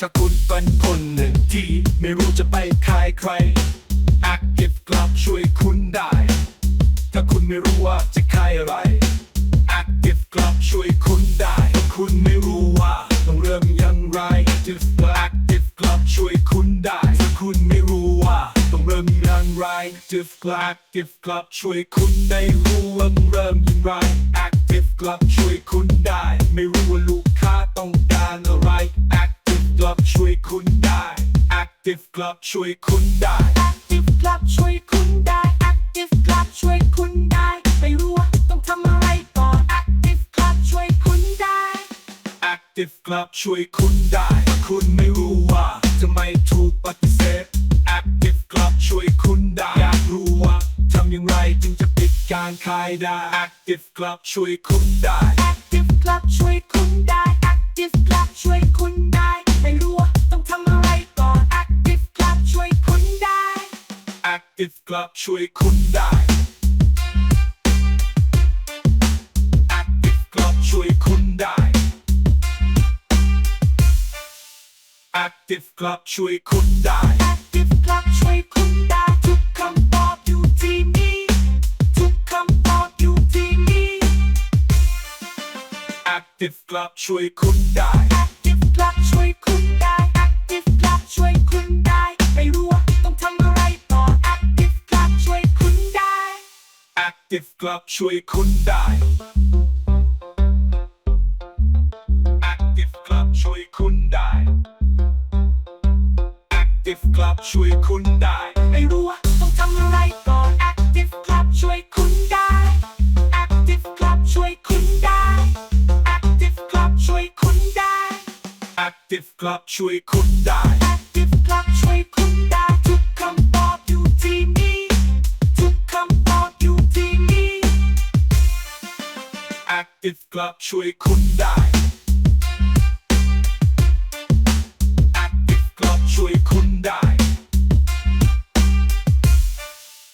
ถ้าคุณเป็นคนหนึ่งที่ไม่รู้จะไปขายใคร Active Club ช่วยคุณได้ ถ้าคุณไม่รู้ว่าจะขายอะไร Active Club ช่วยคุณได้ถ้าคุณไม่รู้ว่าต้องเริ่มอย่างไร Active Active Club ช่วยคุณได้ถ้าคุณไม่รู้ว่าต้องเริ่มอย่างไร Active Club Active Club ช่วยคุณได้รู้ว่าต้องเริ่มอย่างไร Active Club ช่วยคุณได้ไม่รู้ ได้ Active Club ช่วยคุณได้ Active Club ช่วยคุณได้ Active Club ช่วยคุณได้ ไม่รู้ว่าต้องทำอะไรต่อ Active Club ช่วยคุณได้ Active Club ช่วยคุณได้ถ้าคุณไม่รู้ว่าทำไมถูกปฏิเสธ Active Club ช่วยคุณได้ อยากรู้ว่าทำอย่างไรจึงจะปิดการขายได้ Active Club ช่วยคุณได้ Active Club ช่วยคุณได้ Active Club ช่วยคุณได้ Active Club ช่วยคุณได้ Active Club ช่วยคุณได้ Active Club ช่วยคุณได้ทุกคำตอบอยู่ที่นี่ทุกคำตอบอยู่ที่นี่ Active Club ช่วยคุณได้ Active Club ช่วยคุณได้ Active Club ช่วยคุณได้ Active Club ช่วยคุณได้ ไม่รู้ว่าต้องทำอะไรต่อ Active Club ช่วยคุณได้ Active Club ช่วยคุณได้ Active Club ช่วยคุณได้ Active Club ช่วยคุณได้ Active Club ช่วยคุณได้ Active Club ช่วยคุณได้ Active Club ช่วยคุณได้